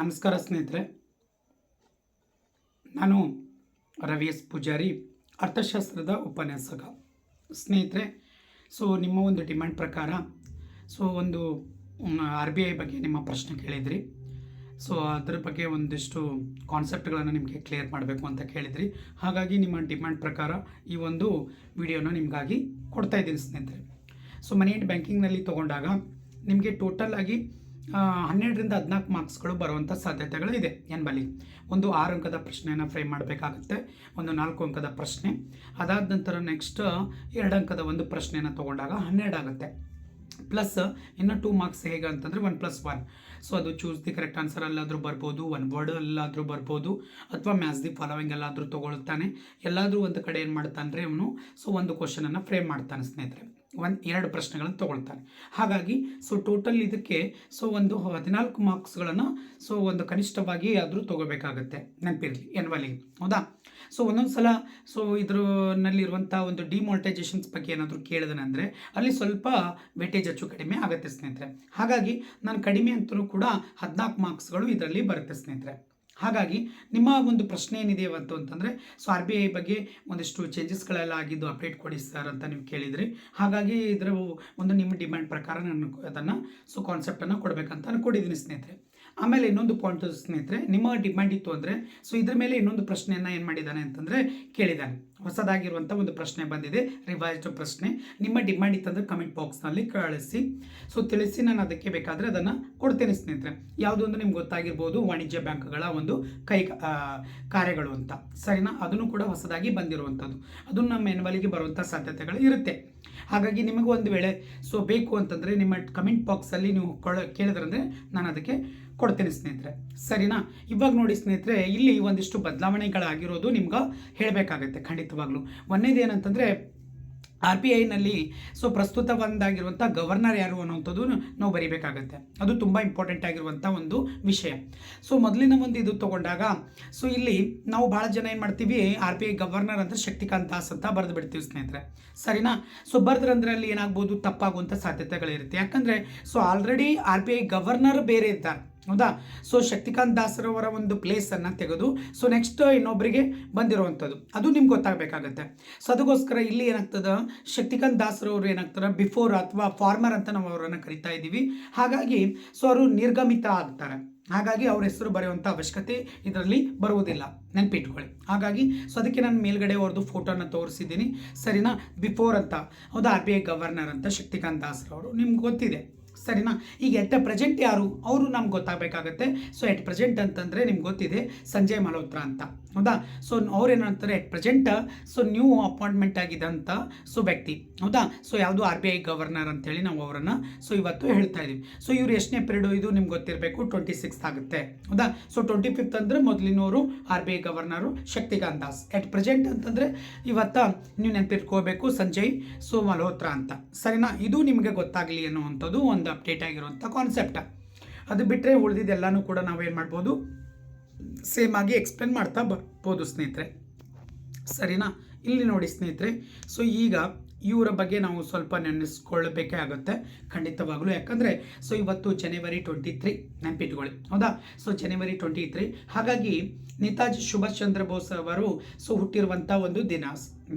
ನಮಸ್ಕಾರ ಸ್ನೇಹಿತರೆ. ನಾನು ರವಿ ಎಸ್ ಪೂಜಾರಿ, ಅರ್ಥಶಾಸ್ತ್ರದ ಉಪನ್ಯಾಸಕ. ಸ್ನೇಹಿತರೆ, ಸೊ ನಿಮ್ಮ ಒಂದು ಡಿಮ್ಯಾಂಡ್ ಪ್ರಕಾರ, ಸೊ ಒಂದು ಆರ್ ಬಿ ಐ ಬಗ್ಗೆ ನಿಮ್ಮ ಪ್ರಶ್ನೆ ಕೇಳಿದ್ರಿ. ಸೊ ಅದ್ರ ಬಗ್ಗೆ ಒಂದಿಷ್ಟು ಕಾನ್ಸೆಪ್ಟ್ಗಳನ್ನು ನಿಮಗೆ ಕ್ಲಿಯರ್ ಮಾಡಬೇಕು ಅಂತ ಕೇಳಿದ್ರಿ. ಹಾಗಾಗಿ ನಿಮ್ಮ ಡಿಮ್ಯಾಂಡ್ ಪ್ರಕಾರ ಈ ಒಂದು ವಿಡಿಯೋನ ನಿಮಗಾಗಿ ಕೊಡ್ತಾ ಇದ್ದೀನಿ ಸ್ನೇಹಿತರೆ. ಸೊ ಮನಿ ಬ್ಯಾಂಕಿಂಗ್ನಲ್ಲಿ ತೊಗೊಂಡಾಗ ನಿಮಗೆ ಟೋಟಲ್ ಆಗಿ ಹನ್ನೆರಡರಿಂದ ಹದಿನಾಲ್ಕು ಮಾರ್ಕ್ಸ್ಗಳು ಬರುವಂಥ ಸಾಧ್ಯತೆಗಳು ಇದೆ ಎನ್ಬಲ್ಲಿ ಬಲಿ ಒಂದು ಆರು ಅಂಕದ ಪ್ರಶ್ನೆಯನ್ನು ಫ್ರೇಮ್ ಮಾಡಬೇಕಾಗುತ್ತೆ, ಒಂದು ನಾಲ್ಕು ಅಂಕದ ಪ್ರಶ್ನೆ. ಅದಾದ ನಂತರ ನೆಕ್ಸ್ಟ್ ಎರಡು ಅಂಕದ ಒಂದು ಪ್ರಶ್ನೆಯನ್ನು ತೊಗೊಂಡಾಗ ಹನ್ನೆರಡು ಆಗುತ್ತೆ. ಪ್ಲಸ್ ಇನ್ನು ಟೂ ಮಾರ್ಕ್ಸ್ ಹೇಗೆ ಅಂತಂದರೆ ಒನ್ ಪ್ಲಸ್ ಒನ್ ಸೊ ಅದು ಚೂಸ್ ದಿ ಕರೆಕ್ಟ್ ಆನ್ಸರ್ ಅಲ್ಲಾದರೂ ಬರ್ಬೋದು ಒನ್ ವರ್ಡ್ ಅಲ್ಲಾದರೂ ಬರ್ಬೋದು, ಅಥವಾ ಮ್ಯಾಥ್ಸ್ ದಿ ಫಾಲೋವಿಂಗ್ ಎಲ್ಲಾದರೂ ತೊಗೊಳ್ತಾನೆ. ಎಲ್ಲಾದರೂ ಒಂದು ಕಡೆ ಏನು ಮಾಡ್ತಾನೆ ಅವನು ಸೊ ಒಂದು ಕ್ವಶನನ್ನು ಫ್ರೇಮ್ ಮಾಡ್ತಾನೆ ಸ್ನೇಹಿತರೆ. ಒಂದು, ಎರಡು ಪ್ರಶ್ನೆಗಳನ್ನು ತೊಗೊಳ್ತಾನೆ ಹಾಗಾಗಿ ಸೊ ಟೋಟಲ್ ಇದಕ್ಕೆ ಸೊ ಒಂದು ಹದಿನಾಲ್ಕು ಮಾರ್ಕ್ಸ್ಗಳನ್ನು ಸೊ ಒಂದು ಕನಿಷ್ಠವಾಗಿ ಆದರೂ ತೊಗೋಬೇಕಾಗತ್ತೆ. ನೆನಪಿರಲಿ ಎನ್ವಲಿಗೆ ಹೌದಾ? ಸೊ ಒಂದೊಂದು ಸಲ ಸೊ ಇದರಲ್ಲಿರುವಂಥ ಒಂದು ಡಿಮೋಲ್ಟೈಜೇಷನ್ಸ್ ಬಗ್ಗೆ ಏನಾದರೂ ಕೇಳಿದನೆ ಅಂದರೆ ಅಲ್ಲಿ ಸ್ವಲ್ಪ ವೆಟೇಜ್ ಹೆಚ್ಚು ಕಡಿಮೆ ಆಗುತ್ತೆ ಸ್ನೇಹಿತರೆ. ಹಾಗಾಗಿ, ನಾನು ಕಡಿಮೆ ಅಂತಲೂ ಕೂಡ ಹದಿನಾಲ್ಕು ಮಾರ್ಕ್ಸ್ಗಳು ಇದರಲ್ಲಿ ಬರುತ್ತೆ ಸ್ನೇಹಿತರೆ. ಹಾಗಾಗಿ ನಿಮ್ಮ ಒಂದು ಪ್ರಶ್ನೆ ಏನಿದೆ ಇವತ್ತು ಅಂತಂದರೆ, ಸೊ ಆರ್ ಬಿ ಐ ಬಗ್ಗೆ ಒಂದಿಷ್ಟು ಚೇಂಜಸ್ಗಳೆಲ್ಲ ಆಗಿದ್ದು ಅಪ್ಡೇಟ್ ಕೊಡಿ ಸರ್ ಅಂತ ನೀವು ಕೇಳಿದ್ರಿ. ಹಾಗಾಗಿ ಇದರ ಒಂದು ನಿಮ್ಮ ಡಿಮ್ಯಾಂಡ್ ಪ್ರಕಾರ ನಾನು ಅದನ್ನು ಸೊ ಕಾನ್ಸೆಪ್ಟನ್ನು ಕೊಡಬೇಕಂತ ಅನ್ಕೊಂಡಿದ್ದೀನಿ ಸ್ನೇಹಿತರೆ. ಆಮೇಲೆ ಇನ್ನೊಂದು ಪಾಯಿಂಟ್ ಸ್ನೇಹಿತರೆ, ನಿಮ್ಮ ಡಿಮ್ಯಾಂಡ್ ಇತ್ತು ಅಂದರೆ ಸೊ ಇದ್ರ ಮೇಲೆ ಇನ್ನೊಂದು ಪ್ರಶ್ನೆಯನ್ನು ಏನು ಮಾಡಿದ್ದಾನೆ ಅಂತಂದರೆ ಕೇಳಿದ್ದಾನೆ ಹೊಸದಾಗಿರುವಂಥ ಒಂದು ಪ್ರಶ್ನೆ ಬಂದಿದೆ ರಿವೈಸ್ಡ್ ಪ್ರಶ್ನೆ. ನಿಮ್ಮ ಡಿಮ್ಯಾಂಡ್ ಇತ್ತಂದರೆ ಕಮೆಂಟ್ ಬಾಕ್ಸ್ನಲ್ಲಿ ಕಳಿಸಿ. ಸೊ ತಿಳಿಸಿ ನಾನು ಅದಕ್ಕೆ ಬೇಕಾದರೆ ಅದನ್ನು ಕೊಡ್ತೇನೆ ಸ್ನೇಹಿತರೆ. ಯಾವುದು ಅಂದರೆ ನಿಮ್ಗೆ ಗೊತ್ತಾಗಿರ್ಬೋದು, ವಾಣಿಜ್ಯ ಬ್ಯಾಂಕ್ಗಳ ಒಂದು ಕೈ ಕಾರ್ಯಗಳು ಅಂತ. ಸರಿನಾ? ಅದನ್ನು ಕೂಡ ಹೊಸದಾಗಿ ಬಂದಿರುವಂಥದ್ದು. ಅದು ನಮ್ಮ ಮೆನ್ವಲಿಗೆ ಬರುವಂಥ ಸಾಧ್ಯತೆಗಳು ಇರುತ್ತೆ. ಹಾಗಾಗಿ ನಿಮಗೆ ಒಂದು ವೇಳೆ ಸೊ ಬೇಕು ಅಂತಂದರೆ ನಿಮ್ಮ ಕಮೆಂಟ್ ಬಾಕ್ಸಲ್ಲಿ ನೀವು ಕೊಳ ಕೇಳಿದ್ರಂದರೆ ನಾನು ಅದಕ್ಕೆ ಕೊಡ್ತೇನೆ ಸ್ನೇಹಿತರೆ. ಸರಿನಾ? ಇವಾಗ ನೋಡಿ ಸ್ನೇಹಿತರೆ, ಇಲ್ಲಿ ಒಂದಿಷ್ಟು ಬದಲಾವಣೆಗಳಾಗಿರೋದು ನಿಮ್ಗೆ ಹೇಳಬೇಕಾಗತ್ತೆ ಖಂಡಿತವಾಗ್ಲೂ. ಒಂದೇದು ಏನಂತಂದರೆ ಆರ್ ಪಿ ಐನಲ್ಲಿ ಸೊ ಪ್ರಸ್ತುತ ಒಂದಾಗಿರುವಂಥ ಗವರ್ನರ್ ಯಾರು ಅನ್ನೋಂಥದ್ದು ನಾವು ಬರೀಬೇಕಾಗತ್ತೆ. ಅದು ತುಂಬ ಇಂಪಾರ್ಟೆಂಟ್ ಆಗಿರುವಂಥ ಒಂದು ವಿಷಯ. ಸೊ ಮೊದಲಿನ ಒಂದು ಇದು ತಗೊಂಡಾಗ, ಸೊ ಇಲ್ಲಿ ನಾವು ಭಾಳ ಜನ ಏನು ಮಾಡ್ತೀವಿ, ಆರ್ ಪಿ ಐ ಗವರ್ನರ್ ಅಂದರೆ ಶಕ್ತಿಕಾಂತ್ ದಾಸ್ ಅಂತ ಬರೆದು ಬಿಡ್ತೀವಿ ಸ್ನೇಹಿತರೆ. ಸರಿನಾ? ಸೊ ಬರೆದ್ರಂದ್ರೆ ಅಲ್ಲಿ ಏನಾಗ್ಬೋದು ತಪ್ಪಾಗುವಂಥ ಸಾಧ್ಯತೆಗಳಿರುತ್ತೆ. ಯಾಕಂದರೆ, so already R P I governor ಬೇರೆ ಇದ್ದಾರೆ. ಹೌದಾ? ಸೊ ಶಕ್ತಿಕಾಂತ್ ದಾಸರವರ ಒಂದು ಪ್ಲೇಸನ್ನು ತೆಗೆದು ಸೊ ನೆಕ್ಸ್ಟ್ ಇನ್ನೊಬ್ಬರಿಗೆ ಬಂದಿರುವಂಥದ್ದು. ಅದು ನಿಮ್ಗೆ ಗೊತ್ತಾಗಬೇಕಾಗತ್ತೆ. ಸೊ ಅದಕ್ಕೋಸ್ಕರ ಇಲ್ಲಿ ಏನಾಗ್ತದೆ? ಶಕ್ತಿಕಾಂತ್ ದಾಸರವರು ಏನಾಗ್ತಾರೆ? ಬಿಫೋರ್ ಅಥವಾ ಫಾರ್ಮರ್ ಅಂತ ನಾವು ಅವರನ್ನು ಕರಿತಾ ಇದ್ದೀವಿ. ಹಾಗಾಗಿ ಸೊ ಅವರು ನಿರ್ಗಮಿತ ಆಗ್ತಾರೆ. ಹಾಗಾಗಿ ಅವ್ರ ಹೆಸರು ಬರೆಯುವಂಥ ಅವಶ್ಯಕತೆ ಇದರಲ್ಲಿ ಬರುವುದಿಲ್ಲ. ನೆನಪಿಟ್ಕೊಳ್ಳಿ. ಹಾಗಾಗಿ ಸೊ ಅದಕ್ಕೆ ನಾನು ಮೇಲ್ಗಡೆ ಅವ್ರದ್ದು ಫೋಟೋನ ತೋರಿಸಿದ್ದೀನಿ. ಸರಿನಾ? ಬಿಫೋರ್ ಅಂತ. ಹೌದಾ? ಆರ್ ಬಿ ಐ ಗವರ್ನರ್ ಅಂತ ಶಕ್ತಿಕಾಂತ್ ದಾಸರವರು ನಿಮ್ಗೆ ಗೊತ್ತಿದೆ. ಸರಿನಾ? ಈಗ ಎಟ್ ಪ್ರೆಸೆಂಟ್ ಯಾರು? ಅವರು ನಮ್ಗೆ ಗೊತ್ತಾಗಬೇಕಾಗತ್ತೆ. ಸೊ ಎಟ್ ಪ್ರೆಸೆಂಟ್ ಅಂತಂದರೆ ನಿಮ್ಗೆ ಗೊತ್ತಿದೆ, ಸಂಜಯ್ ಮಲ್ಹೋತ್ರ ಅಂತ. ಹೌದಾ? So ಅವ್ರೇನಂತಾರೆ at present so new appointment ಆಗಿದ್ದಂಥ so ವ್ಯಕ್ತಿ. ಹೌದಾ? ಸೊ ಯಾವುದು ಆರ್ ಬಿ ಐ ಗವರ್ನರ್ ಅಂತೇಳಿ ನಾವು ಅವರನ್ನು ಸೊ ಇವತ್ತು ಹೇಳ್ತಾ ಇದ್ದೀವಿ ಸೊ ಇವ್ರು ಎಷ್ಟನೇ ಪಿರಿಯಡು ಇದು ನಿಮ್ಗೆ ಗೊತ್ತಿರಬೇಕು? ಟ್ವೆಂಟಿ ಸಿಕ್ಸ್ ಆಗುತ್ತೆ. ಹೌದಾ? ಸೊ ಟ್ವೆಂಟಿ ಫಿಫ್ತ್ ಅಂದರೆ ಮೊದಲಿನವರು R B I governor Shaktikanta Das. At present ಅಂತಂದರೆ ಇವತ್ತ ನೀವು ನೆನಪಿಟ್ಕೋಬೇಕು ಸಂಜಯ್ ಸೊ ಮಲ್ಹೋತ್ರ ಅಂತ. ಸರಿನಾ? ಇದು ನಿಮಗೆ ಗೊತ್ತಾಗಲಿ ಅನ್ನುವಂಥದ್ದು ಒಂದು ಅಪ್ಡೇಟ್ ಆಗಿರುವಂಥ ಕಾನ್ಸೆಪ್ಟ ಅದು ಬಿಟ್ಟರೆ ಉಳಿದಿದ್ದೆಲ್ಲನೂ ಕೂಡ ನಾವೇನು ಮಾಡ್ಬೋದು? ಸೇಮ್ ಆಗಿ ಎಕ್ಸ್ಪ್ಲೇನ್ ಮಾಡ್ತಾ ಬರ್ಬೋದು ಸ್ನೇಹಿತರೆ. ಸರಿನಾ? ಇಲ್ಲಿ ನೋಡಿ ಸ್ನೇಹಿತರೆ. ಸೊ ಈಗ ಇವರ ಬಗ್ಗೆ ನಾವು ಸ್ವಲ್ಪ ನೆನೆಸ್ಕೊಳ್ಬೇಕೇ ಆಗುತ್ತೆ ಖಂಡಿತವಾಗಲೂ. ಯಾಕಂದರೆ ಸೊ ಇವತ್ತು ಜನವರಿ ಟ್ವೆಂಟಿ ತ್ರೀ ನೆನಪಿಟ್ಕೊಳ್ಳಿ. ಹೌದಾ? ಸೊ ಜನವರಿ ಟ್ವೆಂಟಿ ತ್ರೀ ಹಾಗಾಗಿ ನೇತಾಜಿ ಸುಭಾಷ್ ಚಂದ್ರ ಬೋಸ್ ಅವರು ಸೊ ಹುಟ್ಟಿರುವಂಥ ಒಂದು ದಿನ,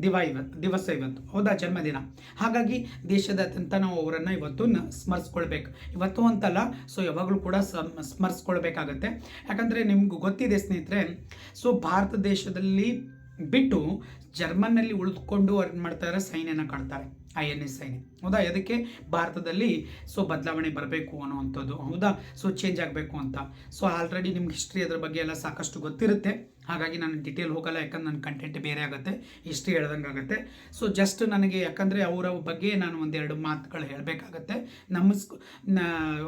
ದಿವ ಇವತ್ತು ದಿವಸ ಇವತ್ತು. ಹೌದಾ? ಜನ್ಮದಿನ. ಹಾಗಾಗಿ ದೇಶದಾದ್ಯಂತ ನಾವು ಅವರನ್ನು ಇವತ್ತು ಸ್ಮರಿಸ್ಕೊಳ್ಬೇಕು. ಇವತ್ತು ಅಂತಲ್ಲ ಸೊ ಯಾವಾಗಲೂ ಕೂಡ ಸಮ್ ಸ್ಮರಿಸ್ಕೊಳ್ಬೇಕಾಗತ್ತೆ. ಯಾಕಂದರೆ ನಿಮ್ಗೆ ಗೊತ್ತಿದೆ ಸ್ನೇಹಿತರೆ ಸೊ ಭಾರತ ದೇಶದಲ್ಲಿ ಬಿಟ್ಟು ಜರ್ಮನ್ನಲ್ಲಿ ಉಳಿದುಕೊಂಡು ಏನು ಮಾಡ್ತಾರೆ ಸೈನ್ಯನ ಕಾಣ್ತಾರೆ ಐ ಎನ್ ಎಸ್ ಸೈನ್ಯ. ಹೌದಾ? ಅದಕ್ಕೆ ಭಾರತದಲ್ಲಿ ಸೊ ಬದಲಾವಣೆ ಬರಬೇಕು ಅನ್ನುವಂಥದ್ದು. ಹೌದಾ? ಸೊ ಚೇಂಜ್ ಆಗಬೇಕು ಅಂತ. ಸೊ ಆಲ್ರೆಡಿ ನಿಮ್ಗೆ ಹಿಸ್ಟ್ರಿ ಅದ್ರ ಬಗ್ಗೆ ಎಲ್ಲ ಸಾಕಷ್ಟು ಗೊತ್ತಿರುತ್ತೆ. ಹಾಗಾಗಿ ನಾನು ಡಿಟೇಲ್ ಹೋಗಲ್ಲ, ಯಾಕಂದ್ರೆ ನನ್ನ ಕಂಟೆಂಟ್ ಬೇರೆ ಆಗುತ್ತೆ ಹಿಸ್ಟ್ರಿ ಹೇಳ್ದಂಗೆ ಆಗುತ್ತೆ. ಸೊ ಜಸ್ಟ್ ನನಗೆ ಯಾಕಂದರೆ ಅವರ ಬಗ್ಗೆ ನಾನು ಒಂದೆರಡು ಮಾತುಗಳು ಹೇಳಬೇಕಾಗತ್ತೆ. ನಮಸ್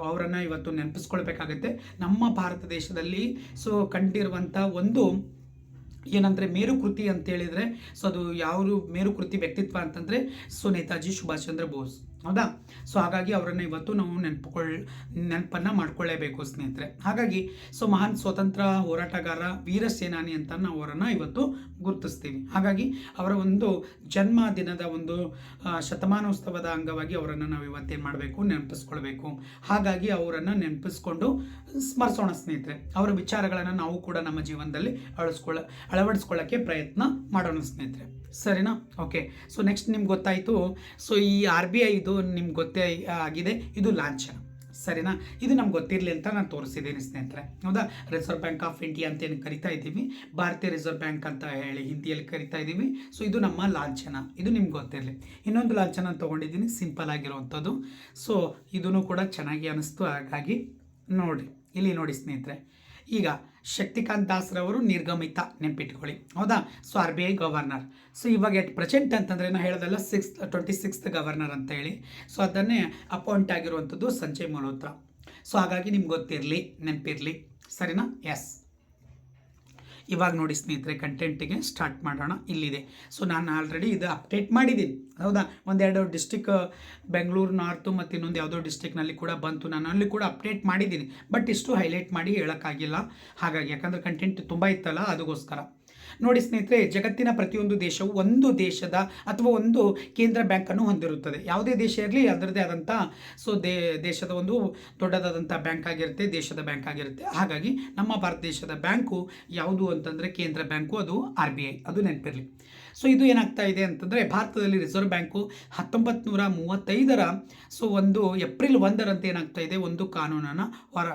ಅವರನ್ನು ಇವತ್ತು ನೆನಪಿಸ್ಕೊಳ್ಬೇಕಾಗತ್ತೆ. ನಮ್ಮ ಭಾರತ ದೇಶದಲ್ಲಿ ಸೊ ಕಂಡಿರುವಂಥ ಒಂದು ಏನಂದರೆ ಮೇರುಕೃತಿ ಅಂತ ಹೇಳಿದರೆ ಸೊ ಅದು ಯಾವ ಮೇರುಕೃತಿ ವ್ಯಕ್ತಿತ್ವ ಅಂತಂದರೆ, ಸೊ ನೇತಾಜಿ ಸುಭಾಷ್ ಚಂದ್ರ ಬೋಸ್. ಹೌದಾ? ಸೊ ಹಾಗಾಗಿ ಅವರನ್ನು ಇವತ್ತು ನಾವು ನೆನಪುಕೊಳ್ಳ ನೆನಪನ್ನು ಮಾಡ್ಕೊಳ್ಳೇಬೇಕು ಸ್ನೇಹಿತರೆ. ಹಾಗಾಗಿ, ಸೊ, ಮಹಾನ್ ಸ್ವತಂತ್ರ ಹೋರಾಟಗಾರ ವೀರ ಸೇನಾನಿ ಅಂತ ನಾವು ಅವರನ್ನು ಇವತ್ತು ಗುರುತಿಸ್ತೀವಿ. ಹಾಗಾಗಿ, ಅವರ ಒಂದು ಜನ್ಮ ದಿನದ ಒಂದು ಶತಮಾನೋತ್ಸವದ ಅಂಗವಾಗಿ ಅವರನ್ನು ನಾವು ಇವತ್ತೇನು ಮಾಡಬೇಕು, ನೆನಪಿಸ್ಕೊಳ್ಬೇಕು. ಹಾಗಾಗಿ ಅವರನ್ನು ನೆನಪಿಸ್ಕೊಂಡು ಸ್ಮರಿಸೋಣ ಸ್ನೇಹಿತರೆ. ಅವರ ವಿಚಾರಗಳನ್ನು ನಾವು ಕೂಡ ನಮ್ಮ ಜೀವನದಲ್ಲಿ ಅಳಿಸ್ಕೊಳ್ಳ ಅಳವಡಿಸ್ಕೊಳ್ಳೋಕ್ಕೆ ಪ್ರಯತ್ನ ಮಾಡೋಣ ಸ್ನೇಹಿತರೆ. ಸರಿನಾ? ಓಕೆ. ಸೊ, ನೆಕ್ಸ್ಟ್ ನಿಮ್ಗೆ ಗೊತ್ತಾಯಿತು. ಸೊ, ಈ ಆರ್ ಬಿ ಐ ಇದು ನಿಮ್ಗೆ ಗೊತ್ತೇ ಆಗಿದೆ, ಇದು ಲಾಂಛನ. ಸರಿನಾ? ಇದು ನಮ್ಗೆ ಗೊತ್ತಿರಲಿ ಅಂತ ನಾನು ತೋರಿಸಿದ್ದೀನಿ ಸ್ನೇಹಿತರೆ. ಹೌದಾ? ರಿಸರ್ವ್ ಬ್ಯಾಂಕ್ ಆಫ್ ಇಂಡಿಯಾ ಅಂತ ಏನು ಕರಿತಾ ಇದ್ದೀವಿ. ಭಾರತೀಯ ರಿಸರ್ವ್ ಬ್ಯಾಂಕ್ ಅಂತ ಹೇಳಿ ಹಿಂದಿಯಲ್ಲಿ ಕರಿತಾ ಇದ್ದೀವಿ. ಸೊ ಇದು ನಮ್ಮ ಲಾಂಛನ. ಇದು ನಿಮ್ಗೆ ಗೊತ್ತಿರಲಿ. ಇನ್ನೊಂದು ಲಾಂಛನ ತೊಗೊಂಡಿದ್ದೀನಿ, ಸಿಂಪಲ್ ಆಗಿರುವಂಥದ್ದು ಸೊ ಇದೂ ಕೂಡ ಚೆನ್ನಾಗಿ ಅನ್ನಿಸ್ತು ಹಾಗಾಗಿ ನೋಡಿ ಇಲ್ಲಿ ನೋಡಿ ಸ್ನೇಹಿತರೆ. ಈಗ ಶಕ್ತಿಕಾಂತ್ ದಾಸ್ರವರು ನಿರ್ಗಮಿತ ನೆನ್ಪಿಟ್ಕೊಳ್ಳಿ. ಹೌದಾ? So R B I governor. So ಇವಾಗ ಎಟ್ ಪ್ರೆಸೆಂಟ್ ಅಂತಂದರೆ ನಾನು ಹೇಳೋದಲ್ಲ ಸಿಕ್ಸ್ ಟ್ವೆಂಟಿ ಸಿಕ್ಸ್ತ್ ಗವರ್ನರ್ ಅಂತ ಹೇಳಿ. ಸೊ ಅದನ್ನೇ ಅಪಾಯಿಂಟ್ ಆಗಿರುವಂಥದ್ದು ಸಂಜಯ್ ಮಲ್ಹೋತ್ರ. ಸೊ ಹಾಗಾಗಿ ನಿಮ್ಗೆ ಗೊತ್ತಿರಲಿ, ನೆನಪಿರಲಿ. ಸರಿನಾ? ಎಸ್ ಇವಾಗ ನೋಡಿ ಸ್ನೇಹಿತರೆ ಕಂಟೆಂಟಿಗೆ ಸ್ಟಾರ್ಟ್ ಮಾಡೋಣ. ಇಲ್ಲಿದೆ. ಸೊ ನಾನು ಆಲ್ರೆಡಿ ಇದು ಅಪ್ಡೇಟ್ ಮಾಡಿದ್ದೀನಿ. ಹೌದಾ? ಒಂದೆರಡು ಡಿಸ್ಟಿಕ್ ಬೆಂಗಳೂರು ನಾರ್ತು ಮತ್ತು ಇನ್ನೊಂದು ಯಾವುದೋ ಡಿಸ್ಟಿಕ್ನಲ್ಲಿ ಕೂಡ ಬಂತು. ನಾನು ಅಲ್ಲಿ ಕೂಡ ಅಪ್ಡೇಟ್ ಮಾಡಿದ್ದೀನಿ. ಬಟ್ ಇಷ್ಟು ಹೈಲೈಟ್ ಮಾಡಿ ಹೇಳೋಕ್ಕಾಗಿಲ್ಲ. ಹಾಗಾಗಿ ಯಾಕಂದರೆ ಕಂಟೆಂಟ್ ತುಂಬ ಇತ್ತಲ್ಲ, ಅದಕ್ಕೋಸ್ಕರ. ನೋಡಿ ಸ್ನೇಹಿತರೆ, ಜಗತ್ತಿನ ಪ್ರತಿಯೊಂದು ದೇಶವು ಒಂದು ದೇಶದ ಅಥವಾ ಒಂದು ಕೇಂದ್ರ ಬ್ಯಾಂಕನ್ನು ಹೊಂದಿರುತ್ತದೆ. ಯಾವುದೇ ದೇಶ ಇರಲಿ ಅದರದೇ ಆದಂಥ ಸೊ ದೇ, ದೇಶದ ಒಂದು ದೊಡ್ಡದಾದಂಥ ಬ್ಯಾಂಕ್ ಆಗಿರುತ್ತೆ, ದೇಶದ ಬ್ಯಾಂಕ್ ಆಗಿರುತ್ತೆ. ಹಾಗಾಗಿ ನಮ್ಮ ಭಾರತ ದೇಶದ ಬ್ಯಾಂಕು ಯಾವುದು ಅಂತಂದರೆ ಕೇಂದ್ರ ಬ್ಯಾಂಕು, ಅದು ಆರ್ ಬಿ ಐ, ಅದು ನೆನಪಿರಲಿ. ಸೊ ಇದು ಏನಾಗ್ತಾ ಇದೆ ಅಂತಂದರೆ, ಭಾರತದಲ್ಲಿ ರಿಸರ್ವ್ ಬ್ಯಾಂಕು ಹತ್ತೊಂಬತ್ತು ನೂರ ಮೂವತ್ತೈದರ, ಸೊ ಒಂದು ಏಪ್ರಿಲ್ ಒಂದರಂತೆ ಏನಾಗ್ತಾ ಇದೆ, ಒಂದು ಕಾನೂನನ್ನು ಹೊರ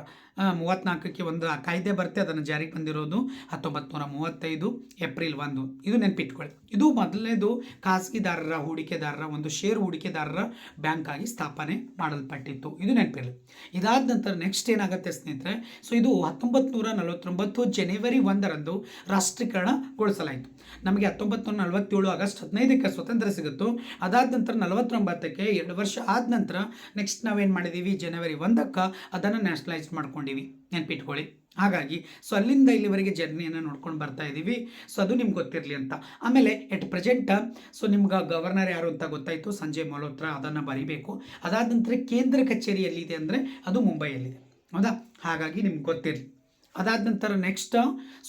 ಮೂವತ್ತ್ನಾಲ್ಕಕ್ಕೆ ಒಂದು ಆ ಕಾಯ್ದೆ ಬರುತ್ತೆ, ಅದನ್ನು ಜಾರಿಗೆ ಬಂದಿರೋದು ಹತ್ತೊಂಬತ್ತು ನೂರ ಮೂವತ್ತೈದು, ಏಪ್ರಿಲ್ ಒಂದು. ಇದು ನೆನಪಿಟ್ಕೊಳ್ಳಿ. ಇದು ಮೊದಲನೇದು ಖಾಸಗಿದಾರರ ಹೂಡಿಕೆದಾರರ ಒಂದು ಷೇರು ಹೂಡಿಕೆದಾರರ ಬ್ಯಾಂಕ್ ಆಗಿ ಸ್ಥಾಪನೆ ಮಾಡಲ್ಪಟ್ಟಿತ್ತು. ಇದು ನೆನಪಿರಲಿ. ಇದಾದ ನಂತರ ನೆಕ್ಸ್ಟ್ ಏನಾಗುತ್ತೆ ಸ್ನೇಹಿತರೆ, ಸೊ ಇದು ಹತ್ತೊಂಬತ್ತು ನೂರ ನಲವತ್ತೊಂಬತ್ತು ಜನವರಿ ಒಂದರಂದು ರಾಷ್ಟ್ರೀಕರಣಗೊಳಿಸಲಾಯಿತು. ನಮಗೆ ಹತ್ತೊಂಬತ್ತು ನೂರ ನಲವತ್ತೇಳು ಆಗಸ್ಟ್ ಹದಿನೈದಕ್ಕೆ ಸ್ವತಂತ್ರ ಸಿಗುತ್ತೋ. ಅದಾದ ನಂತರ ನಲವತ್ತೊಂಬತ್ತಕ್ಕೆ ಎರಡು ವರ್ಷ ಆದ ನಂತರ ನೆಕ್ಸ್ಟ್ ನಾವೇನು ಮಾಡಿದ್ದೀವಿ ಜನವರಿ ಒಂದಕ್ಕೆ ಅದನ್ನು ನ್ಯಾಷನಲೈಸ್ ಮಾಡ್ಕೊಂಡಿವಿ ನೆನ್ಪಿಟ್ಕೊಳ್ಳಿ. ಹಾಗಾಗಿ ಸೊ ಅಲ್ಲಿಂದ ಇಲ್ಲಿವರೆಗೆ ಜರ್ನಿಯನ್ನು ನೋಡ್ಕೊಂಡು ಬರ್ತಾ ಇದ್ದೀವಿ ಸೊ ಅದು ನಿಮ್ಗೆ ಗೊತ್ತಿರಲಿ ಅಂತ. ಆಮೇಲೆ ಎಟ್ ಪ್ರೆಸೆಂಟ್ ಸೊ ನಿಮ್ಗೆ ಗವರ್ನರ್ ಯಾರು ಅಂತ ಗೊತ್ತಾಯಿತು, ಸಂಜಯ್ ಮಲ್ಹೋತ್ರ, ಅದನ್ನು ಬರಿಬೇಕು. ಅದಾದ ನಂತರ ಕೇಂದ್ರ ಕಚೇರಿ ಎಲ್ಲಿದೆ ಅಂದರೆ ಅದು ಮುಂಬೈಯಲ್ಲಿದೆ. ಹೌದಾ? ಹಾಗಾಗಿ ನಿಮ್ಗೆ ಗೊತ್ತಿರಲಿ. ಅದಾದ ನಂತರ ನೆಕ್ಸ್ಟ್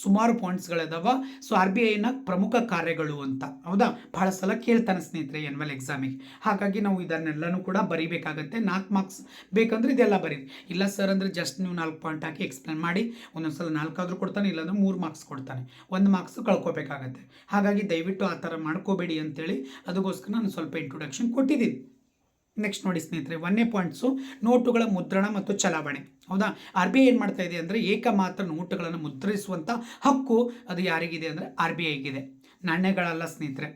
ಸುಮಾರು ಪಾಯಿಂಟ್ಸ್ಗಳಿದಾವ ಸೊ ಆರ್ ಬಿ ಐನ ಪ್ರಮುಖ ಕಾರ್ಯಗಳು ಅಂತ. ಹೌದಾ? ಬಹಳ ಸಲ ಕೇಳ್ತಾನೆ ಸ್ನೇಹಿತರೆ ಎನ್ವಲ್ ಎಕ್ಸಾಮಿಗೆ ಹಾಗಾಗಿ ನಾವು ಇದನ್ನೆಲ್ಲನೂ ಕೂಡ ಬರೀಬೇಕಾಗತ್ತೆ. ನಾಲ್ಕು ಮಾರ್ಕ್ಸ್ ಬೇಕಂದ್ರೆ ಇದೆಲ್ಲ ಬರೀರಿ. ಇಲ್ಲ ಸರ್ ಅಂದರೆ ಜಸ್ಟ್ ನೀವು ನಾಲ್ಕು ಪಾಯಿಂಟ್ ಹಾಕಿ ಎಕ್ಸ್ಪ್ಲೇನ್ ಮಾಡಿ ಒಂದೊಂದು ಸಲ ನಾಲ್ಕಾದರೂ ಕೊಡ್ತಾನೆ, ಇಲ್ಲಾಂದ್ರೆ ಮೂರು ಮಾರ್ಕ್ಸ್ ಕೊಡ್ತಾನೆ. ಒಂದು ಮಾರ್ಕ್ಸ್ ಕಳ್ಕೊಬೇಕಾಗತ್ತೆ. ಹಾಗಾಗಿ ದಯವಿಟ್ಟು ಆ ಥರ ಮಾಡ್ಕೋಬೇಡಿ ಅಂತೇಳಿ, ಅದಕ್ಕೋಸ್ಕರ ನಾನು ಸ್ವಲ್ಪ ಇಂಟ್ರೊಡಕ್ಷನ್ ಕೊಟ್ಟಿದ್ದೀನಿ. ನೆಕ್ಸ್ಟ್ ನೋಡಿ ಸ್ನೇಹಿತರೆ, ಒಂದನೇ ಪಾಯಿಂಟ್ಸು ನೋಟುಗಳ ಮುದ್ರಣ ಮತ್ತು ಚಲಾವಣೆ. ಹೌದಾ? ಆರ್ ಬಿ ಐ ಏನು ಮಾಡ್ತಾ ಇದೆ ಅಂದರೆ ಏಕಮಾತ್ರ ನೋಟುಗಳನ್ನು ಮುದ್ರಿಸುವಂಥ ಹಕ್ಕು ಅದು ಯಾರಿಗಿದೆ ಅಂದರೆ ಆರ್ ಬಿ ಐಗಿದೆ ನಾಣ್ಯಗಳಲ್ಲ ಸ್ನೇಹಿತರೆ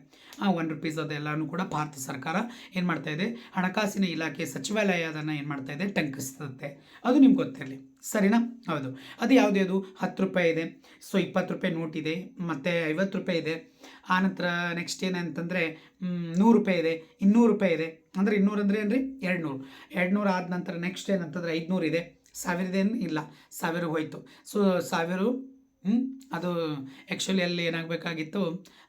ಒನ್ ರುಪೀಸ್ ಅದೆಲ್ಲನೂ ಕೂಡ ಭಾರತ ಸರ್ಕಾರ ಏನು ಇದೆ? ಹಣಕಾಸಿನ ಇಲಾಖೆ ಸಚಿವಾಲಯ ಅದನ್ನು ಏನು ಇದೆ? ಟಂಕಿಸ್ತದೆ. ಅದು ನಿಮ್ಗೆ ಗೊತ್ತಿರಲಿ. ಸರಿನಾ? ಹೌದು. ಅದು ಯಾವುದು ಅದು? ಹತ್ತು ರೂಪಾಯಿ ಇದೆ. ಸೊ ಇಪ್ಪತ್ತು ರೂಪಾಯಿ ನೋಟ್ ಇದೆ. ಮತ್ತು ಐವತ್ತು ರೂಪಾಯಿ ಇದೆ. ಆನಂತರ ನೆಕ್ಸ್ಟ್ ಏನಂತಂದರೆ ನೂರು ರೂಪಾಯಿ ಇದೆ. ಇನ್ನೂರು ರೂಪಾಯಿ ಇದೆ. ಅಂದರೆ ಇನ್ನೂರು ಅಂದರೆ ಏನು ರೀ ಎರಡು ನೂರು ಎರಡು ನೂರು ಆದ ನಂತರ ನೆಕ್ಸ್ಟ್ ಏನಂತಂದರೆ ಐದುನೂರು ಇದೆ. ಸಾವಿರದೇನು ಇಲ್ಲ. ಸಾವಿರ ಹೋಯ್ತು. ಸೊ ಸಾವಿರ ಅದು ಆ್ಯಕ್ಚುಲಿ ಅಲ್ಲಿ ಏನಾಗಬೇಕಾಗಿತ್ತು?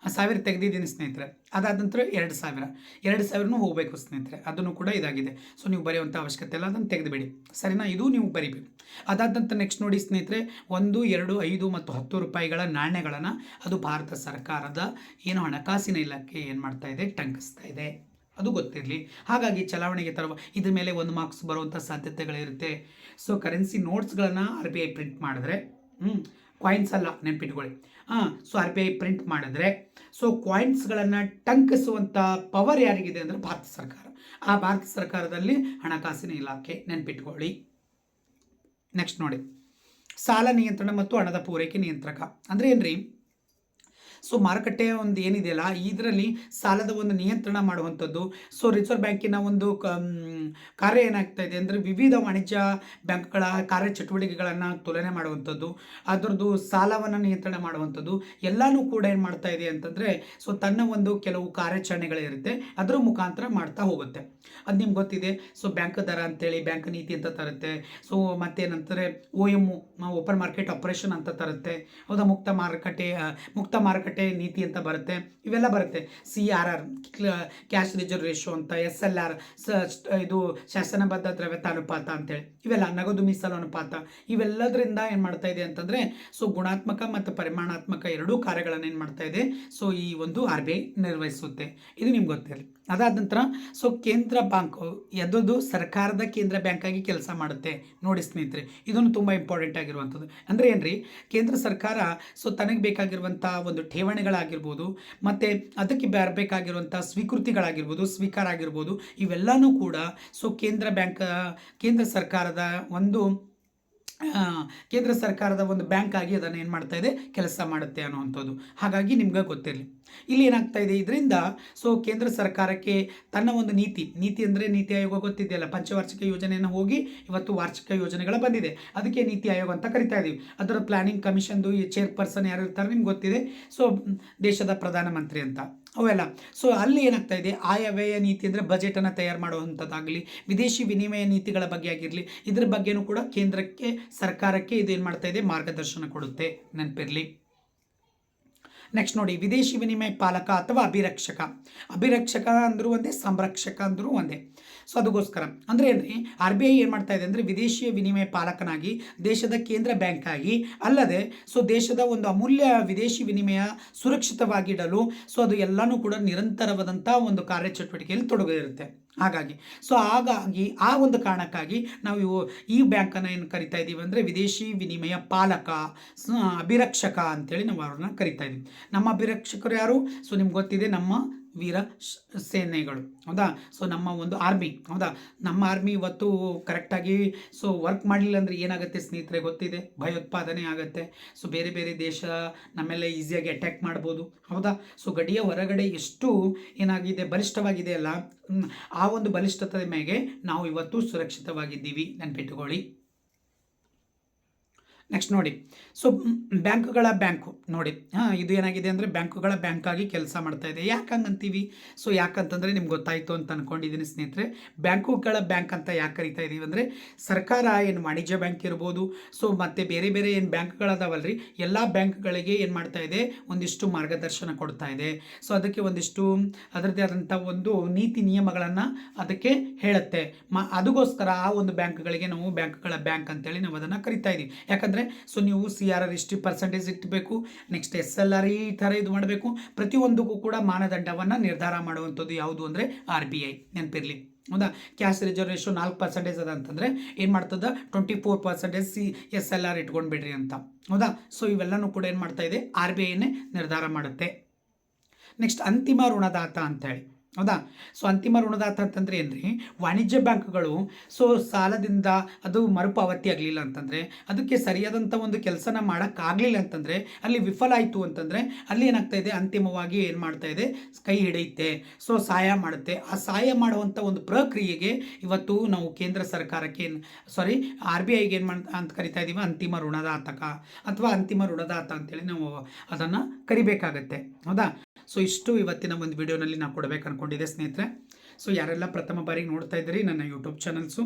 ಸಾವಿರ ತೆಗೆದಿದ್ದೀನಿ ಸ್ನೇಹಿತರೆ. ಅದಾದ ನಂತರ ಎರಡು ಸಾವಿರ. ಎರಡು ಸಾವಿರನೂ ಹೋಗಬೇಕು ಸ್ನೇಹಿತರೆ. ಅದನ್ನು ಕೂಡ ಇದಾಗಿದೆ. ಸೊ ನೀವು ಬರೆಯುವಂಥ ಅವಶ್ಯಕತೆ ಇಲ್ಲ. ಅದನ್ನು ತೆಗೆದುಬಿಡಿ. ಸರಿನಾ? ಇದು ನೀವು ಬರಿಬೇಕು. ಅದಾದ ನಂತರ ನೆಕ್ಸ್ಟ್ ನೋಡಿ ಸ್ನೇಹಿತರೆ, ಒಂದು, ಎರಡು, ಐದು ಮತ್ತು ಹತ್ತು ರೂಪಾಯಿಗಳ ನಾಣ್ಯಗಳನ್ನು ಅದು ಭಾರತ ಸರ್ಕಾರದ ಏನು ಹಣಕಾಸಿನ ಇಲಾಖೆ ಏನು ಮಾಡ್ತಾ ಇದೆ? ಟಂಕಿಸ್ತಾ ಇದೆ. ಅದು ಗೊತ್ತಿರಲಿ. ಹಾಗಾಗಿ ಚಲಾವಣೆಗೆ ತರುವ ಇದ್ರ ಮೇಲೆ ಒಂದು ಮಾರ್ಕ್ಸ್ ಬರುವಂಥ ಸಾಧ್ಯತೆಗಳಿರುತ್ತೆ. ಸೊ ಕರೆನ್ಸಿ ನೋಟ್ಸ್ಗಳನ್ನು ಆರ್ ಬಿ ಐ ಪ್ರಿಂಟ್ ಮಾಡಿದ್ರೆ ಹ್ಞೂ ಕಾಯಿನ್ಸ್ ಅಲ್ಲ ನೆನ್ಪಿಟ್ಕೊಳ್ಳಿ. ಹಾಂ so R B I print ಮಾಡಿದ್ರೆ ಸೊ ಕಾಯಿನ್ಸ್ಗಳನ್ನು ಟಂಕಿಸುವಂಥ ಪವರ್ ಯಾರಿಗಿದೆ ಅಂದರೆ ಭಾರತ ಸರ್ಕಾರ. ಆ ಭಾರತ ಸರ್ಕಾರದಲ್ಲಿ ಹಣಕಾಸಿನ ಇಲಾಖೆ ನೆನ್ಪಿಟ್ಕೊಳ್ಳಿ. ನೆಕ್ಸ್ಟ್ ನೋಡಿ. ಸಾಲ ನಿಯಂತ್ರಣ ಮತ್ತು ಹಣದ ಪೂರೈಕೆ ನಿಯಂತ್ರಕ. ಅಂದರೆ ಏನ್ರಿ? ಸೊ ಮಾರುಕಟ್ಟೆ ಒಂದು ಏನಿದೆಯಲ್ಲ, ಇದರಲ್ಲಿ ಸಾಲದ ಒಂದು ನಿಯಂತ್ರಣ ಮಾಡುವಂಥದ್ದು. ಸೊ ರಿಸರ್ವ್ ಬ್ಯಾಂಕಿನ ಒಂದು ಕಾರ್ಯ ಏನಾಗ್ತಾ ಇದೆ ಅಂದರೆ ವಿವಿಧ ವಾಣಿಜ್ಯ ಬ್ಯಾಂಕ್ಗಳ ಕಾರ್ಯಚಟುವಟಿಕೆಗಳನ್ನು ತುಲನೆ ಮಾಡುವಂಥದ್ದು. ಅದರದ್ದು ಸಾಲವನ್ನು ನಿಯಂತ್ರಣ ಮಾಡುವಂಥದ್ದು. ಎಲ್ಲನೂ ಕೂಡ ಏನು ಮಾಡ್ತಾ ಇದೆ ಅಂತಂದರೆ ಸೊ ತನ್ನ ಒಂದು ಕೆಲವು ಕಾರ್ಯಾಚರಣೆಗಳಿರುತ್ತೆ ಅದರ ಮುಖಾಂತರ ಮಾಡ್ತಾ ಹೋಗುತ್ತೆ. ಅದು ನಿಮ್ಗೆ ಗೊತ್ತಿದೆ. ಸೊ ಬ್ಯಾಂಕ್ ದರ ಅಂತೇಳಿ, ಬ್ಯಾಂಕ್ ನೀತಿ ಅಂತ ತರುತ್ತೆ. So ಮತ್ತೇನಂತಾರೆ O M open market operation ಅಂತ ತರುತ್ತೆ. ಹೌದಾ? ಮುಕ್ತ ಮಾರುಕಟ್ಟೆ ಮುಕ್ತ ಮಾರುಕಟ್ಟೆ ಮಾರುಕಟ್ಟೆ ನೀತಿ ಅಂತ ಬರುತ್ತೆ. ಇವೆಲ್ಲ ಬರುತ್ತೆ. C R R cash reserve ratio ಅಂತ, ಎಸ್ ಎಲ್ ಆರ್ ಇದು ಶಾಸನಬದ್ಧ ದ್ರವ್ಯತಾನುಪಾತ ಅಂತೇಳಿ. ಇವೆಲ್ಲ ನಗದು ಮೀಸಲು ಅನುಪಾತ. ಇವೆಲ್ಲದರಿಂದ ಏನು ಮಾಡ್ತಾ ಇದೆ ಅಂತಂದರೆ, ಸೊ ಗುಣಾತ್ಮಕ ಮತ್ತು ಪರಿಮಾಣಾತ್ಮಕ ಎರಡೂ ಕಾರ್ಯಗಳನ್ನು ಏನು ಮಾಡ್ತಾ ಇದೆ. ಸೊ ಈ ಒಂದು ಆರ್ ಬಿ ಐ ನಿರ್ವಹಿಸುತ್ತೆ. ಇದು ನಿಮ್ಗೆ ಗೊತ್ತಿರಲಿ. ಅದಾದ ನಂತರ ಸೊ ಕೇಂದ್ರ ಬ್ಯಾಂಕ್ ಯಾವುದು ಸರ್ಕಾರದ ಕೇಂದ್ರ ಬ್ಯಾಂಕ್ ಆಗಿ ಕೆಲಸ ಮಾಡುತ್ತೆ. ನೋಡಿ ಸ್ನೇಹಿತರೆ ಇದನ್ನು ತುಂಬ ಇಂಪಾರ್ಟೆಂಟ್ ಆಗಿರುವಂಥದ್ದು. ಅಂದರೆ ಏನ್ರಿ, ಕೇಂದ್ರ ಸರ್ಕಾರ ಸೊ ತನಗೆ ಬೇಕಾಗಿರುವಂಥ ಒಂದು ಠೇವಣಿಗಳಾಗಿರ್ಬೋದು, ಮತ್ತು ಅದಕ್ಕೆ ಬರಬೇಕಾಗಿರುವಂಥ ಸ್ವೀಕೃತಿಗಳಾಗಿರ್ಬೋದು, ಸ್ವೀಕಾರ ಆಗಿರ್ಬೋದು, ಇವೆಲ್ಲನೂ ಕೂಡ ಸೊ ಕೇಂದ್ರ ಬ್ಯಾಂಕ್ ಕೇಂದ್ರ ಸರ್ಕಾರದ ಒಂದು ಕೇಂದ್ರ ಸರ್ಕಾರದ ಒಂದು ಬ್ಯಾಂಕ್ ಆಗಿ ಅದನ್ನು ಏನು ಮಾಡ್ತಾ ಇದೆ? ಕೆಲಸ ಮಾಡುತ್ತೆ ಅನ್ನುವಂಥದ್ದು. ಹಾಗಾಗಿ ನಿಮ್ಗೆ ಗೊತ್ತಿರಲಿ. ಇಲ್ಲಿ ಏನಾಗ್ತಾ ಇದೆ? ಇದರಿಂದ ಸೊ ಕೇಂದ್ರ ಸರ್ಕಾರಕ್ಕೆ ತನ್ನ ಒಂದು ನೀತಿ ನೀತಿ ಅಂದರೆ ನೀತಿ ಆಯೋಗ ಗೊತ್ತಿದೆಯಲ್ಲ? ಪಂಚವಾರ್ಷಿಕ ಯೋಜನೆಯನ್ನು ಹೋಗಿ ಇವತ್ತು ವಾರ್ಷಿಕ ಯೋಜನೆಗಳ ಬಂದಿದೆ. ಅದಕ್ಕೆ ನೀತಿ ಆಯೋಗ ಅಂತ ಕರಿತಾ ಇದ್ದೀವಿ ಅದರ ಪ್ಲಾನಿಂಗ್ ಕಮಿಷನ್ದು ಈ ಚೇರ್ಪರ್ಸನ್ ಯಾರು ಇರ್ತಾರೆ ನಿಮ್ಗೆ ಗೊತ್ತಿದೆ? ಸೊ ದೇಶದ ಪ್ರಧಾನಮಂತ್ರಿ ಅಂತ. ಅವೆಲ್ಲ. ಸೊ ಅಲ್ಲಿ ಏನಾಗ್ತಾ ಇದೆ? ಆಯವ್ಯಯ ನೀತಿ ಅಂದರೆ ಬಜೆಟನ್ನು ತಯಾರು ಮಾಡುವಂಥದ್ದಾಗಲಿ, ವಿದೇಶಿ ವಿನಿಮಯ ನೀತಿಗಳ ಬಗ್ಗೆ ಆಗಿರಲಿ, ಇದ್ರ ಬಗ್ಗೆನೂ ಕೂಡ ಕೇಂದ್ರಕ್ಕೆ, ಸರ್ಕಾರಕ್ಕೆ ಇದು ಏನು ಮಾಡ್ತಾ ಇದೆ? ಮಾರ್ಗದರ್ಶನ ಕೊಡುತ್ತೆ. ನೆನಪಿರಲಿ. ನೆಕ್ಸ್ಟ್ ನೋಡಿ, ವಿದೇಶಿ ವಿನಿಮಯ ಪಾಲಕ ಅಥವಾ ಅಭಿರಕ್ಷಕ. ಅಭಿರಕ್ಷಕ ಅಂದರೂ ಒಂದೇ, ಸಂರಕ್ಷಕ ಅಂದರೂ ಒಂದೇ. ಸೊ ಅದಕ್ಕೋಸ್ಕರ ಅಂದರೆ ಏನ್ರಿ ಆರ್ ಬಿ ಐ ಏನು ಮಾಡ್ತಾ ಇದೆ ಅಂದರೆ ವಿದೇಶಿಯ ವಿನಿಮಯ ಪಾಲಕನಾಗಿ, ದೇಶದ ಕೇಂದ್ರ ಬ್ಯಾಂಕ್ ಆಗಿ, ಅಲ್ಲದೆ, ಸೊ ದೇಶದ ಒಂದು ಅಮೂಲ್ಯ ವಿದೇಶಿ ವಿನಿಮಯ ಸುರಕ್ಷಿತವಾಗಿಡಲು, ಸೊ ಅದು ಎಲ್ಲನೂ ಕೂಡ ನಿರಂತರವಾದಂಥ ಒಂದು ಕಾರ್ಯಚಟುವಟಿಕೆಯಲ್ಲಿ ತೊಡಗಿರುತ್ತೆ. ಹಾಗಾಗಿ. ಸೊ ಹಾಗಾಗಿ, ಆ ಒಂದು ಕಾರಣಕ್ಕಾಗಿ ನಾವು ಇವು ಈ ಬ್ಯಾಂಕನ್ನು ಏನು ಕರಿತಾ ಇದ್ದೀವಿ ಅಂದರೆ ವಿದೇಶಿ ವಿನಿಮಯ ಪಾಲಕ ಅಭಿರಕ್ಷಕ ಅಂತೇಳಿ ನಾವು ಅವ್ರನ್ನ ಕರಿತಾ ಇದ್ದೀವಿ. ನಮ್ಮ ಅಭಿರಕ್ಷಕರು ಯಾರು? ಸೊ ನಿಮ್ಗೆ ಗೊತ್ತಿದೆ ನಮ್ಮ ವೀರ ಸೇನೆಗಳು. ಹೌದಾ? ಸೊ ನಮ್ಮ ಒಂದು ಆರ್ಮಿ ಹೌದಾ? ನಮ್ಮ ಆರ್ಮಿ ಇವತ್ತು ಕರೆಕ್ಟಾಗಿ ಸೊ ವರ್ಕ್ ಮಾಡಲಿಲ್ಲ ಅಂದರೆ ಏನಾಗುತ್ತೆ ಸ್ನೇಹಿತರೆ ಗೊತ್ತಿದೆ? ಭಯೋತ್ಪಾದನೆ ಆಗುತ್ತೆ. ಸೊ ಬೇರೆ ಬೇರೆ ದೇಶ ನಮ್ಮೆಲ್ಲ ಈಸಿಯಾಗಿ ಅಟ್ಯಾಕ್ ಮಾಡ್ಬೋದು. ಹೌದಾ? ಸೊ ಗಡಿಯ ಹೊರಗಡೆ ಎಷ್ಟು ಏನಾಗಿದೆ? ಬಲಿಷ್ಠವಾಗಿದೆ ಅಲ್ಲ? ಆ ಒಂದು ಬಲಿಷ್ಠತೆ ಮೇಲೆ ನಾವು ಇವತ್ತು ಸುರಕ್ಷಿತವಾಗಿದ್ದೀವಿ. ನೆನ್ಪಿಟ್ಟುಕೊಳ್ಳಿ ನೆಕ್ಸ್ಟ್ ನೋಡಿ. ಸೊ ಬ್ಯಾಂಕ್ಗಳ ಬ್ಯಾಂಕು ನೋಡಿ. ಹಾಂ, ಇದು ಏನಾಗಿದೆ ಅಂದರೆ ಬ್ಯಾಂಕುಗಳ ಬ್ಯಾಂಕ್ ಆಗಿ ಕೆಲಸ ಮಾಡ್ತಾ ಇದೆ. ಯಾಕೆ ಹಂಗಂತೀವಿ? ಸೊ ಯಾಕಂತಂದರೆ ನಿಮ್ಗೆ ಗೊತ್ತಾಯಿತು ಅಂತ ಅಂದ್ಕೊಂಡಿದ್ದೀನಿ ಸ್ನೇಹಿತರೆ. ಬ್ಯಾಂಕುಗಳ ಬ್ಯಾಂಕ್ ಅಂತ ಯಾಕೆ ಕರಿತಾ ಇದ್ದೀವಿ ಅಂದರೆ ಸರ್ಕಾರ ಏನು ವಾಣಿಜ್ಯ ಬ್ಯಾಂಕ್ ಇರ್ಬೋದು. ಸೊ ಮತ್ತು ಬೇರೆ ಬೇರೆ ಏನು ಬ್ಯಾಂಕ್ಗಳದಾವಲ್ರಿ. ಎಲ್ಲ ಬ್ಯಾಂಕ್ಗಳಿಗೆ ಏನು ಮಾಡ್ತಾ ಇದೆ? ಒಂದಿಷ್ಟು ಮಾರ್ಗದರ್ಶನ ಕೊಡ್ತಾ ಇದೆ. ಸೊ ಅದಕ್ಕೆ ಒಂದಿಷ್ಟು, ಅದರದ್ದೇ ಆದಂಥ ಒಂದು ನೀತಿ ನಿಯಮಗಳನ್ನು ಅದಕ್ಕೆ ಹೇಳುತ್ತೆ. ಮ ಅದಕ್ಕೋಸ್ಕರ ಆ ಒಂದು ಬ್ಯಾಂಕ್ಗಳಿಗೆ ನಾವು ಬ್ಯಾಂಕ್ಗಳ ಬ್ಯಾಂಕ್ ಅಂತೇಳಿ ನಾವು ಅದನ್ನು ಕರಿತಾ ಇದ್ದೀವಿ ಯಾಕಂದರೆ ಸೊ ನೀವು ಸಿ ಆರ್ ಆರ್ ಇಷ್ಟು ಪರ್ಸೆಂಟೇಜ್ ಇಟ್ಬೇಕು ನೆಕ್ಸ್ಟ್ ಎಸ್ ಎಲ್ ಆರ್ ಈ ಥರ ಇದು ಮಾಡಬೇಕು. ಪ್ರತಿಯೊಂದಕ್ಕೂ ಕೂಡ ಮಾನದಂಡವನ್ನು ನಿರ್ಧಾರ ಮಾಡುವಂಥದ್ದು ಯಾವುದು ಅಂದರೆ ಆರ್ ಬಿ ಐ ನೆನಪಿರಲಿ. ಹೌದಾ? ಕ್ಯಾಶ್ ರಿಸರ್ವ್ ರೇಷೋ ನಾಲ್ಕು ಪರ್ಸೆಂಟೇಜ್ ಅದ ಅಂತಂದರೆ ಏನು ಮಾಡ್ತದ? Twenty four percentage C S L R ಇಟ್ಕೊಂಡು ಬಿಡ್ರಿ ಅಂತ. ಹೌದಾ? ಸೊ ಇವೆಲ್ಲನೂ ಕೂಡ ಏನು ಮಾಡ್ತಾ ಇದೆ? ಆರ್ ಬಿ ಐನೇ ನಿರ್ಧಾರ ಮಾಡುತ್ತೆ. ನೆಕ್ಸ್ಟ್ ಅಂತಿಮ ಋಣದಾತ ಅಂತೇಳಿ ಹೌದಾ? ಸೊ ಅಂತಿಮ ಋಣದಾತ ಅಂತಂದ್ರೆ ಏನ್ರಿ? ವಾಣಿಜ್ಯ ಬ್ಯಾಂಕ್ಗಳು ಸೊ ಸಾಲದಿಂದ ಅದು ಮರುಪಾವತಿ ಆಗಲಿಲ್ಲ ಅಂತಂದರೆ, ಅದಕ್ಕೆ ಸರಿಯಾದಂಥ ಒಂದು ಕೆಲಸನ ಮಾಡೋಕ್ಕಾಗಲಿಲ್ಲ ಅಂತಂದರೆ, ಅಲ್ಲಿ ವಿಫಲ ಆಯಿತು ಅಂತಂದರೆ, ಅಲ್ಲಿ ಏನಾಗ್ತಾ ಇದೆ? ಅಂತಿಮವಾಗಿ ಏನು ಮಾಡ್ತಾ ಇದೆ? ಕೈ ಹಿಡಿಯುತ್ತೆ. ಸೊ ಸಹಾಯ ಮಾಡುತ್ತೆ. ಆ ಸಹಾಯ ಮಾಡುವಂಥ ಒಂದು ಪ್ರಕ್ರಿಯೆಗೆ ಇವತ್ತು ನಾವು ಕೇಂದ್ರ ಸರ್ಕಾರಕ್ಕೆ ಸಾರಿ ಆರ್ ಬಿ ಐಗೆ ಏನು ಮಾಡ, ಅಂತ ಕರಿತಾ ಇದ್ದೀವಿ ಅಂತಿಮ ಋಣದಾತಕ ಅಥವಾ ಅಂತಿಮ ಋಣದಾತ ಅಂತೇಳಿ ನಾವು ಅದನ್ನು ಕರಿಬೇಕಾಗತ್ತೆ. ಹೌದಾ? ಸೊ ಇಷ್ಟು ಇವತ್ತಿನ ಒಂದು ವಿಡಿಯೋನಲ್ಲಿ ನಾನು ಕೊಡಬೇಕು ಅನ್ಕೊಂಡಿದ್ದೆ ಸ್ನೇಹಿತರೆ. ಸೊ ಯಾರೆಲ್ಲ ಪ್ರಥಮ ಬಾರಿಗೆ ನೋಡ್ತಾ ಇದ್ದೀರಿ, ನನ್ನ ಯೂಟ್ಯೂಬ್ ಚಾನಲ್ಸು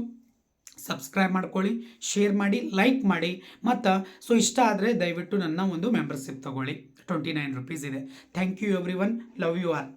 ಸಬ್ಸ್ಕ್ರೈಬ್ ಮಾಡ್ಕೊಳ್ಳಿ ಶೇರ್ ಮಾಡಿ ಲೈಕ್ ಮಾಡಿ. ಮತ್ತು ಸೊ ಇಷ್ಟ ಆದರೆ ದಯವಿಟ್ಟು ನನ್ನ ಒಂದು ಮೆಂಬರ್ಶಿಪ್ ತಗೊಳ್ಳಿ. ಟ್ವೆಂಟಿ ನೈನ್ ರುಪೀಸ್ ಇದೆ. Thank you every one love you are